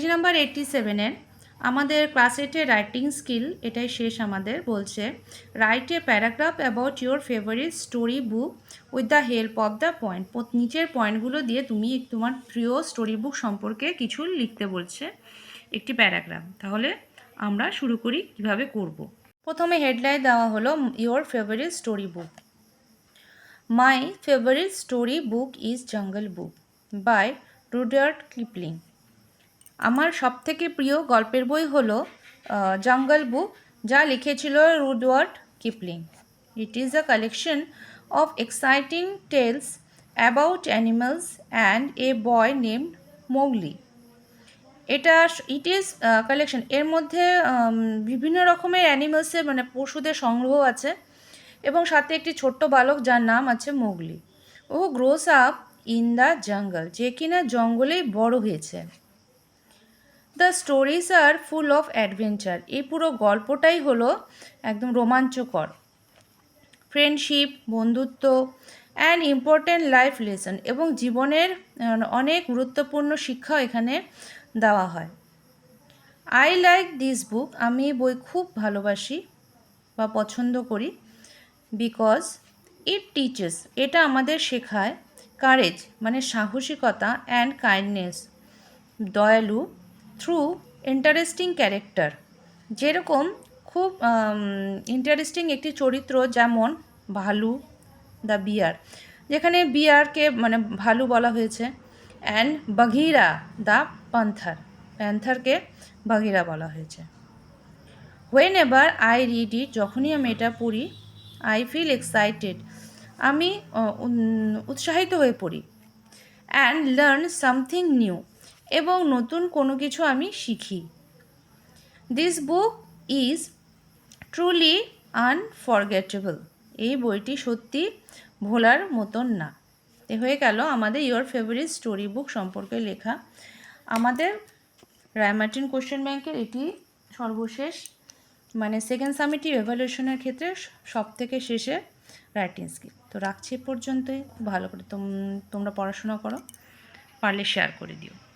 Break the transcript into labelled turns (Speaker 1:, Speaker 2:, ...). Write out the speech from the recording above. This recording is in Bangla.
Speaker 1: পেজ নাম্বার এইটটি সেভেনের আমাদের ক্লাস এইটের রাইটিং স্কিল এটাই শেষ আমাদের বলছে। Write a paragraph about your favourite story book with the help of the point নিচের পয়েন্টগুলো দিয়ে তুমি তোমার প্রিয় স্টোরি বুক সম্পর্কে কিছু লিখতে বলছে একটি প্যারাগ্রাফ তাহলে আমরা শুরু করি কীভাবে করব। প্রথমে হেডলাইন দেওয়া হলো your favourite story book my favourite story book is Jungle Book by রুডার্ট Kipling আমার সবথেকে প্রিয় গল্পের বই হলো জঙ্গল বুক, যা লিখেছিল Rudyard Kipling. It is a collection of exciting tales about animals and a boy named Mowgli এটা ইট ইজ কালেকশন এর মধ্যে বিভিন্ন রকমের অ্যানিমালসের মানে পশুদের সংগ্রহ আছে এবং সাথে একটি ছোট্ট বালক যার নাম আছে Mowgli O grows up in the jungle যে কিনা জঙ্গলেই বড় হয়েছে। The stories are full of adventure এই পুরো গল্পটাই হলো একদম রোমাঞ্চকর। ফ্রেন্ডশিপ বন্ধুত্ব অ্যান্ড ইম্পর্ট্যান্ট লাইফ লেসন এবং জীবনের অনেক গুরুত্বপূর্ণ শিক্ষা এখানে দেওয়া হয়। আই লাইক দিস বুক আমি বই খুব ভালোবাসি বা পছন্দ করি বিকজ ইট টিচেস এটা আমাদের শেখায় কারেজ মানে সাহসিকতা অ্যান্ড কাইন্ডনেস দয়ালু থ্রু ইন্টারেস্টিং ক্যারেক্টার যেরকম খুব ইন্টারেস্টিং একটি চরিত্র যেমন ভালু, দ্য বিয়ার, যেখানে বিয়ারকে মানে ভালু বলা হয়েছে অ্যান্ড বাঘিরা, দ্য প্যান্থার প্যান্থারকে বাঘিরা বলা হয়েছে। When ever I read it যখনই আমি এটা পড়ি আই ফিল এক্সাইটেড আমি উৎসাহিত হয়ে পড়ি অ্যান্ড লার্ন সামথিং নিউ এবং নতুন কোনো কিছু আমি শিখি। This book is truly unforgettable এই বইটি সত্যি ভোলার মতন না। এ হয়ে গেল আমাদের ইয়োর ফেভারিট স্টোরি বুক সম্পর্কে লেখা। আমাদের রায়মার্টিন কোশ্চেন ব্যাংকের এটি সর্বশেষ মানে সেকেন্ড সামিটিভ এভালুয়েশনের ক্ষেত্রে সব থেকে শেষে রাইটিং স্কিল তো রাখছি এ পর্যন্তই। ভালো করে তোম- তোমরা পড়াশোনা করো, পারলে শেয়ার করে দিও।